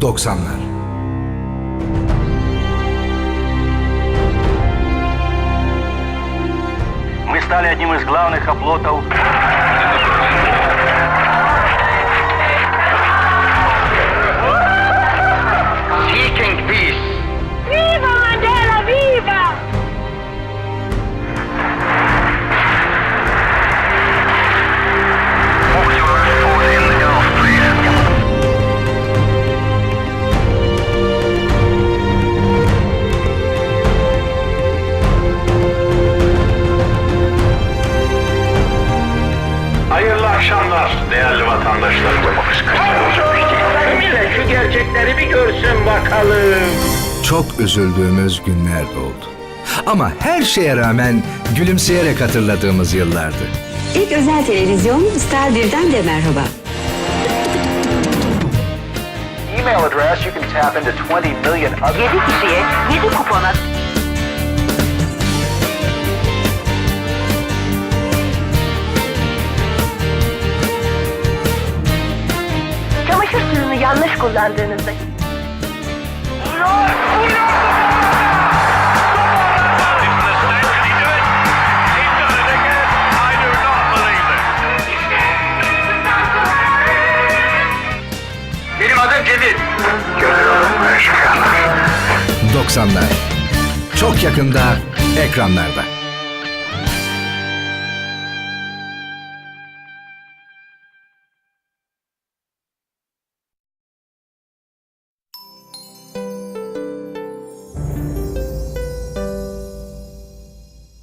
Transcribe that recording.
90'lar. Мы стали одним из главных оплотов değerli vatandaşlarım. Millet şu gerçekleri bir görsün bakalım. Çok üzüldüğümüz günler de oldu. Ama her şeye rağmen gülümseyerek hatırladığımız yıllardı. İlk özel televizyon Star 1'den de merhaba. Email address you can tap into 20 million other 7 kişiye 7 kupona kullandığınızda Benim adım Cedid. 90'lar. Çok yakında ekranlarda.